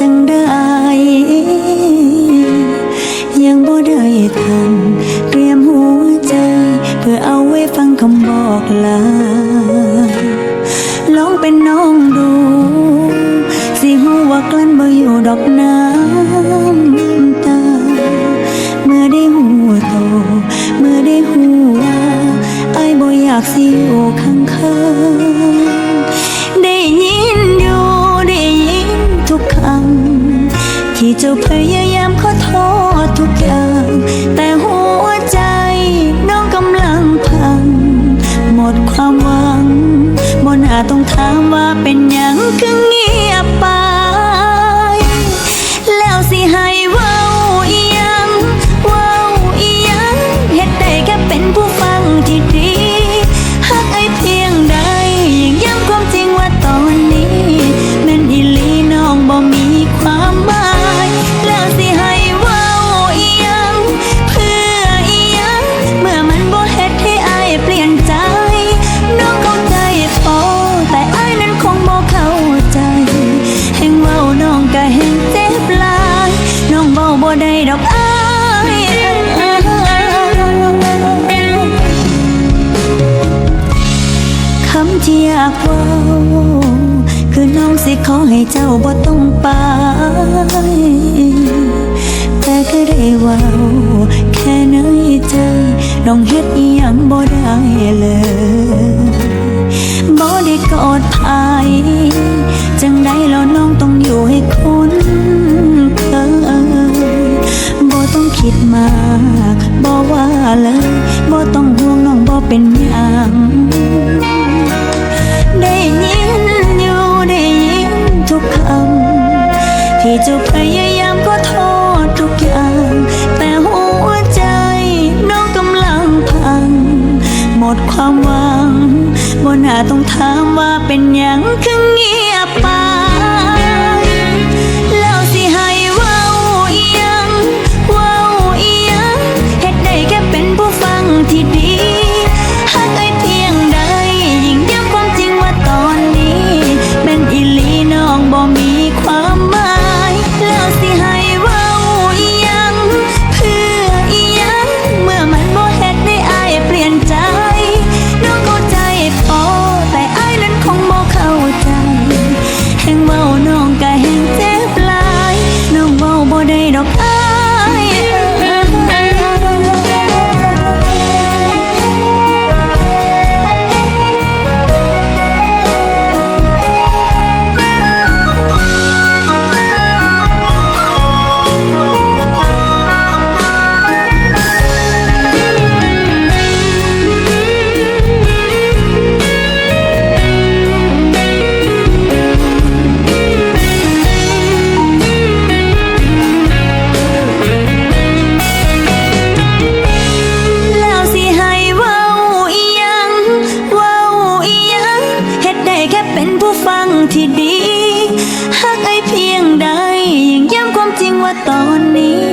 จังได้ ยังบ่ได้ทันเตรียมหัวใจ เพื่อเอาไว้ฟังคำบอกลาลองเป็นน้องดู สิหัวกลั้นบ่อยู่ดอกน้ำตา เมื่อได้หัวโต เมื่อได้หัว่าไอ้บ่อยากสิอยู่ข้างๆ จ้าพยายามขอโทษทุกอย่าง แต่หัวใจน้องกำลังพัง หมดความหวังบนอาจต้องถามว่าเป็นอย่างคือเงี บ่ได้ดอกอายคำที่อยากเว้าคือน้องสิขอให้เจ้าบ่ต้องไปแต่ก็ได้ว่าแค่ในใจน้องเฮ็ดอีหยังบ่ได้เลยบ่ได้กอดภายจังใดแล้ว มากบ่ว่าเลยบ่ต้องห่วงน้องบ่เป็นหยังได้ยินอยู่ได้ยินทุกคำที่เจ้าพยายามก็โทษทุกอย่าง แต่หัวใจน้องกำลังพัง หมดความหวังบนอาต้องถามว่าเป็นหยังคืองี้ ดีหากไอเพียงใดยังย้ำความจริงว่าตอนนี้